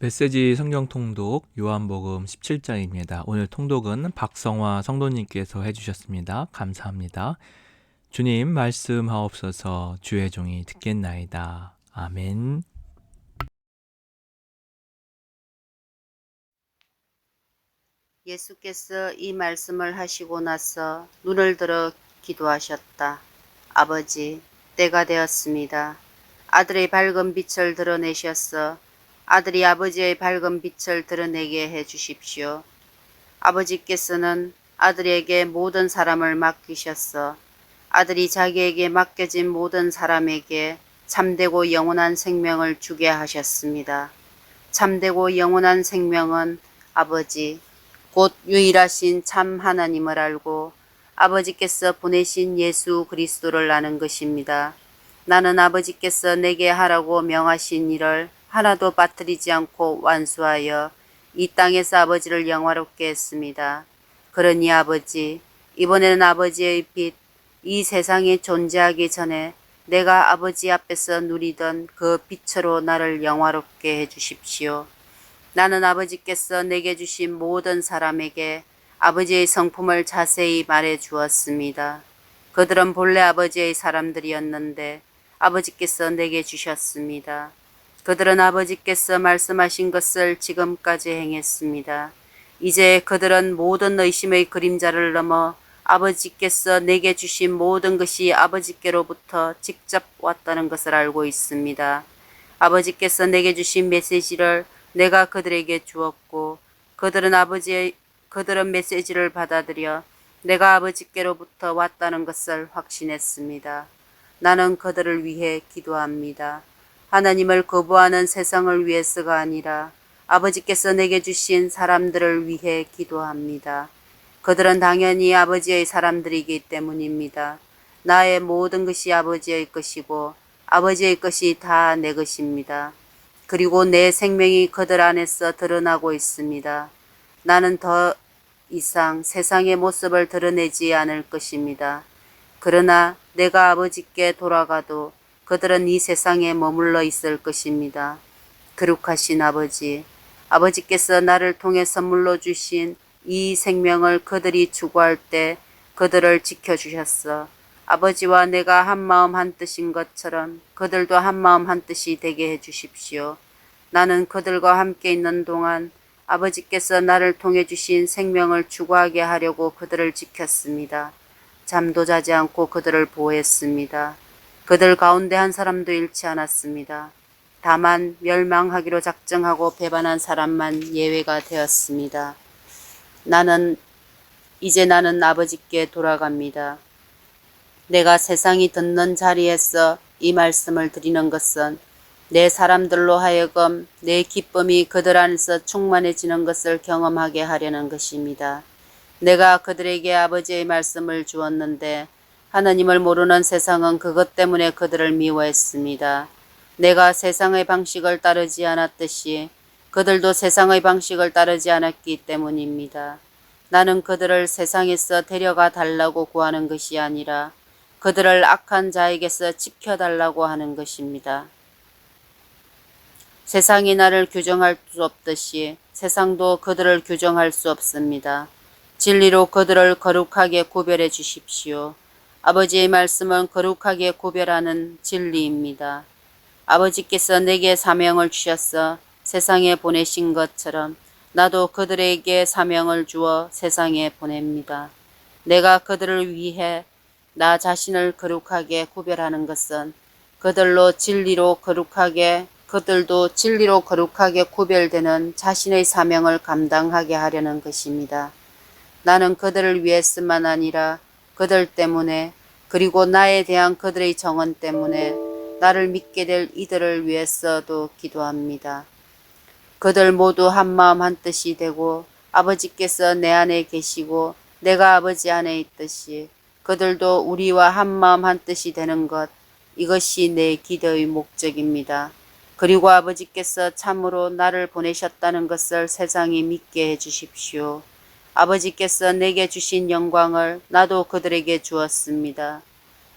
메시지 성경 통독 요한복음 17장입니다. 오늘 통독은 박성화 성도님께서 해주셨습니다. 감사합니다. 주님 말씀하옵소서 주의 종이 듣겠나이다. 아멘. 예수께서 이 말씀을 하시고 나서 눈을 들어 기도하셨다. 아버지, 때가 되었습니다. 아들의 밝은 빛을 드러내셨어. 아들이 아버지의 밝은 빛을 드러내게 해 주십시오. 아버지께서는 아들에게 모든 사람을 맡기셨어. 아들이 자기에게 맡겨진 모든 사람에게 참되고 영원한 생명을 주게 하셨습니다. 참되고 영원한 생명은 아버지, 곧 유일하신 참 하나님을 알고 아버지께서 보내신 예수 그리스도를 아는 것입니다. 나는 아버지께서 내게 하라고 명하신 일을 하나도 빠뜨리지 않고 완수하여 이 땅에서 아버지를 영화롭게 했습니다. 그러니 아버지, 이번에는 아버지의 빛, 이 세상에 존재하기 전에 내가 아버지 앞에서 누리던 그 빛으로 나를 영화롭게 해 주십시오. 나는 아버지께서 내게 주신 모든 사람에게 아버지의 성품을 자세히 말해 주었습니다. 그들은 본래 아버지의 사람들이었는데 아버지께서 내게 주셨습니다. 그들은 아버지께서 말씀하신 것을 지금까지 행했습니다. 이제 그들은 모든 의심의 그림자를 넘어 아버지께서 내게 주신 모든 것이 아버지께로부터 직접 왔다는 것을 알고 있습니다. 아버지께서 내게 주신 메시지를 내가 그들에게 주었고 그들은 아버지의 그들은 메시지를 받아들여 내가 아버지께로부터 왔다는 것을 확신했습니다. 나는 그들을 위해 기도합니다. 하나님을 거부하는 세상을 위해서가 아니라 아버지께서 내게 주신 사람들을 위해 기도합니다. 그들은 당연히 아버지의 사람들이기 때문입니다. 나의 모든 것이 아버지의 것이고 아버지의 것이 다 내 것입니다. 그리고 내 생명이 그들 안에서 드러나고 있습니다. 나는 더 이상 세상의 모습을 드러내지 않을 것입니다. 그러나 내가 아버지께 돌아가도 그들은 이 세상에 머물러 있을 것입니다. 거룩하신 아버지, 아버지께서 나를 통해 선물로 주신 이 생명을 그들이 추구할 때 그들을 지켜주셨어. 아버지와 내가 한 마음 한 뜻인 것처럼 그들도 한 마음 한 뜻이 되게 해 주십시오. 나는 그들과 함께 있는 동안 아버지께서 나를 통해 주신 생명을 추구하게 하려고 그들을 지켰습니다. 잠도 자지 않고 그들을 보호했습니다. 그들 가운데 한 사람도 잃지 않았습니다. 다만 멸망하기로 작정하고 배반한 사람만 예외가 되었습니다. 나는 이제 나는 아버지께 돌아갑니다. 내가 세상이 듣는 자리에서 이 말씀을 드리는 것은 내 사람들로 하여금 내 기쁨이 그들 안에서 충만해지는 것을 경험하게 하려는 것입니다. 내가 그들에게 아버지의 말씀을 주었는데 하나님을 모르는 세상은 그것 때문에 그들을 미워했습니다. 내가 세상의 방식을 따르지 않았듯이 그들도 세상의 방식을 따르지 않았기 때문입니다. 나는 그들을 세상에서 데려가 달라고 구하는 것이 아니라 그들을 악한 자에게서 지켜달라고 하는 것입니다. 세상이 나를 규정할 수 없듯이 세상도 그들을 규정할 수 없습니다. 진리로 그들을 거룩하게 구별해 주십시오. 아버지의 말씀은 거룩하게 구별하는 진리입니다. 아버지께서 내게 사명을 주셔서 세상에 보내신 것처럼 나도 그들에게 사명을 주어 세상에 보냅니다. 내가 그들을 위해 나 자신을 거룩하게 구별하는 것은 그들로 진리로 거룩하게 그들도 진리로 거룩하게 구별되는 자신의 사명을 감당하게 하려는 것입니다. 나는 그들을 위해서만 아니라 그들 때문에 그리고 나에 대한 그들의 정언 때문에 나를 믿게 될 이들을 위해서도 기도합니다. 그들 모두 한 마음 한 뜻이 되고 아버지께서 내 안에 계시고 내가 아버지 안에 있듯이 그들도 우리와 한 마음 한 뜻이 되는 것 이것이 내 기도의 목적입니다. 그리고 아버지께서 참으로 나를 보내셨다는 것을 세상이 믿게 해 주십시오. 아버지께서 내게 주신 영광을 나도 그들에게 주었습니다.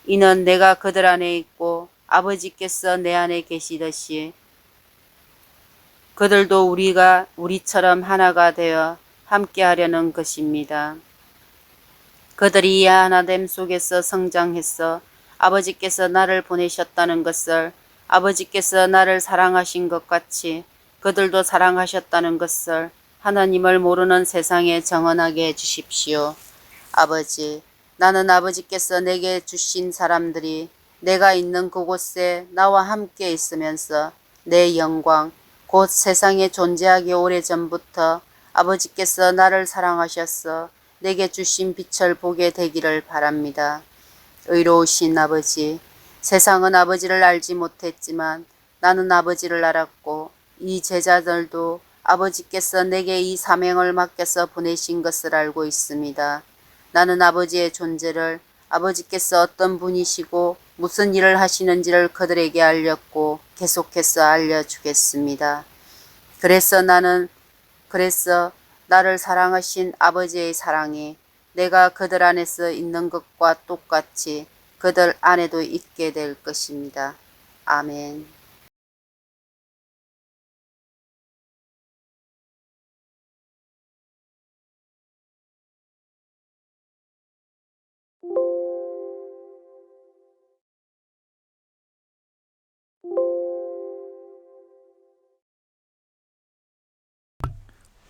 이는 내가 그들 안에 있고 아버지께서 내 안에 계시듯이 그들도 우리가 우리처럼 하나가 되어 함께 하려는 것입니다. 그들이 이 하나됨 속에서 성장해서 아버지께서 나를 보내셨다는 것을 아버지께서 나를 사랑하신 것 같이 그들도 사랑하셨다는 것을 하나님을 모르는 세상에 정언하게 해주십시오. 아버지, 나는 아버지께서 내게 주신 사람들이 내가 있는 그곳에 나와 함께 있으면서 내 영광, 곧 세상에 존재하기 오래전부터 아버지께서 나를 사랑하셔서 내게 주신 빛을 보게 되기를 바랍니다. 의로우신 아버지, 세상은 아버지를 알지 못했지만 나는 아버지를 알았고 이 제자들도 아버지께서 내게 이 사명을 맡겨서 보내신 것을 알고 있습니다. 나는 아버지의 존재를 아버지께서 어떤 분이시고 무슨 일을 하시는지를 그들에게 알렸고 계속해서 알려주겠습니다. 그래서 나는 그래서 나를 사랑하신 아버지의 사랑이 내가 그들 안에서 있는 것과 똑같이 그들 안에도 있게 될 것입니다. 아멘.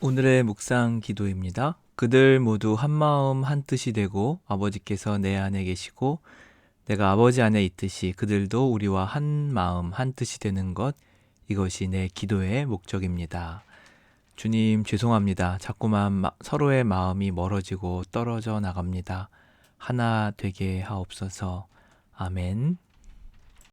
오늘의 묵상 기도입니다. 그들 모두 한 마음 한 뜻이 되고 아버지께서 내 안에 계시고 내가 아버지 안에 있듯이 그들도 우리와 한 마음 한 뜻이 되는 것 이것이 내 기도의 목적입니다. 주님 죄송합니다. 자꾸만 마- 서로의 마음이 멀어지고 떨어져 나갑니다. 하나 되게 하옵소서. 아멘.